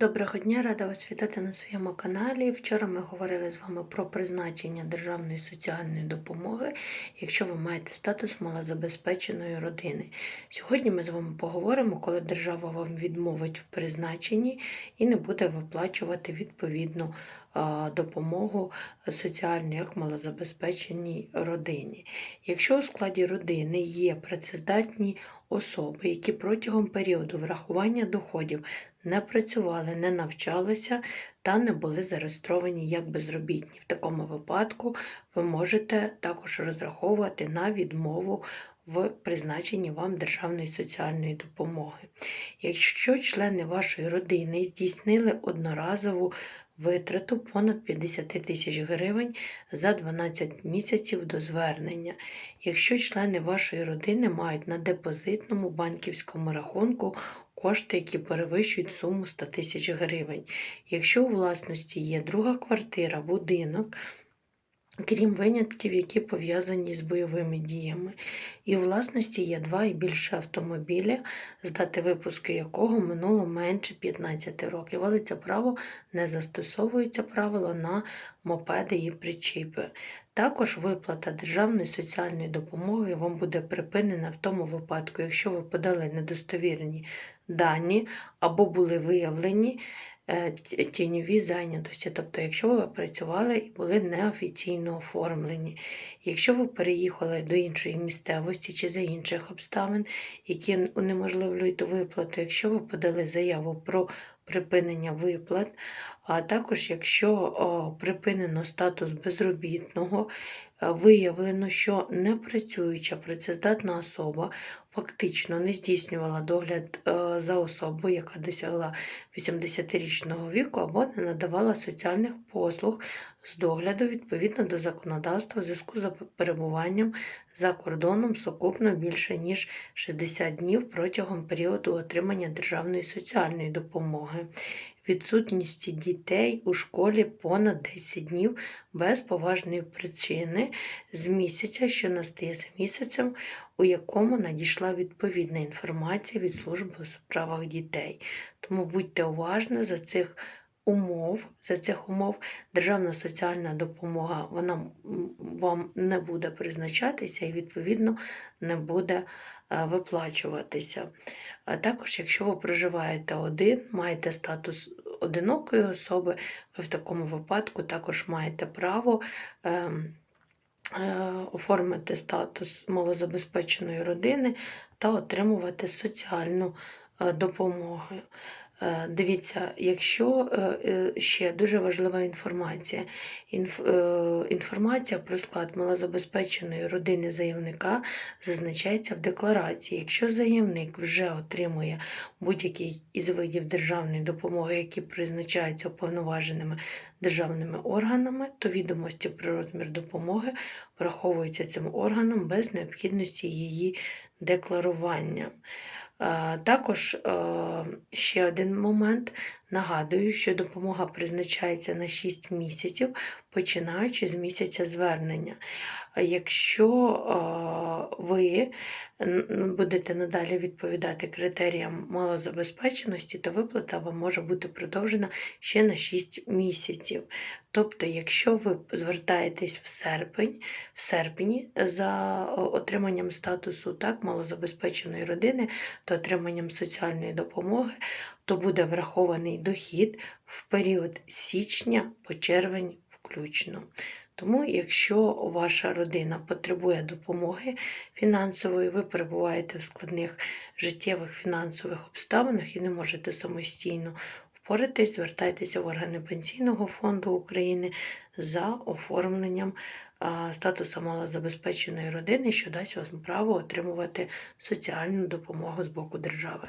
Доброго дня, рада вас вітати на своєму каналі. Вчора ми говорили з вами про призначення державної соціальної допомоги, якщо ви маєте статус малозабезпеченої родини. Сьогодні ми з вами поговоримо, коли держава вам відмовить в призначенні і не буде виплачувати відповідну допомогу соціальну як малозабезпеченій родині. Якщо у складі родини є працездатні особи, які протягом періоду врахування доходів не працювали, не навчалися та не були зареєстровані як безробітні. В такому випадку ви можете також розраховувати на відмову в призначенні вам державної соціальної допомоги. Якщо члени вашої родини здійснили одноразову витрату понад 50 тисяч гривень за 12 місяців до звернення. Якщо члени вашої родини мають на депозитному банківському рахунку кошти, які перевищують суму 100 тисяч гривень. Якщо у власності є друга квартира, будинок, крім винятків, які пов'язані з бойовими діями, і у власності є два і більше автомобіля, з дати випуску якого минуло менше 15 років, але це право не застосовується правило на мопеди і причіпи. Також виплата державної соціальної допомоги вам буде припинена в тому випадку, якщо ви подали недостовірні дані або були виявлені тіньові зайнятості. Тобто, якщо ви працювали і були неофіційно оформлені, якщо ви переїхали до іншої місцевості чи за інших обставин, які унеможливлюють виплату, якщо ви подали заяву про припинення виплат, а також якщо припинено статус безробітного, е, виявлено, що непрацююча працездатна особа фактично не здійснювала догляд е, за особу, яка досягла 80-річного віку, або не надавала соціальних послуг з догляду відповідно до законодавства в зв'язку з перебуванням за кордоном сукупно більше ніж 60 днів протягом періоду отримання державної соціальної допомоги. Відсутністю дітей у школі понад 10 днів без поважної причини з місяця, що настає за місяцем, у якому надійшла відповідна інформація від служби у справах дітей. Тому будьте уважні за цих умов, за цих умов державна соціальна допомога вона вам не буде призначатися і, відповідно, не буде е, виплачуватися. Також, якщо ви проживаєте один, маєте статус одинокої особи, ви в такому випадку також маєте право. ем, е, Оформити статус малозабезпеченої родини та отримувати соціальну е, допомогу. Е, Дивіться, якщо е, е, ще дуже важлива інформація, інф, інформація про склад малозабезпеченої родини заявника зазначається в декларації. Якщо заявник вже отримує будь-який із видів державної допомоги, які призначаються уповноваженими державними органами, то відомості про розмір допомоги враховуються цим органом без необхідності її декларування. Також е, ще один момент. Нагадую, що допомога призначається на 6 місяців, починаючи з місяця звернення. Якщо ви будете надалі відповідати критеріям малозабезпеченості, то виплата вам може бути продовжена ще на 6 місяців. Тобто, якщо ви звертаєтесь в серпень, в серпні за отриманням статусу так, малозабезпеченої родини та отриманням соціальної допомоги, то буде врахований дохід в період січня по червень включно. Тому, якщо ваша родина потребує допомоги фінансової, ви перебуваєте в складних життєвих фінансових обставинах і не можете самостійно впоратись, звертайтеся в органи Пенсійного фонду України за оформленням статусу малозабезпеченої родини, що дасть вам право отримувати соціальну допомогу з боку держави.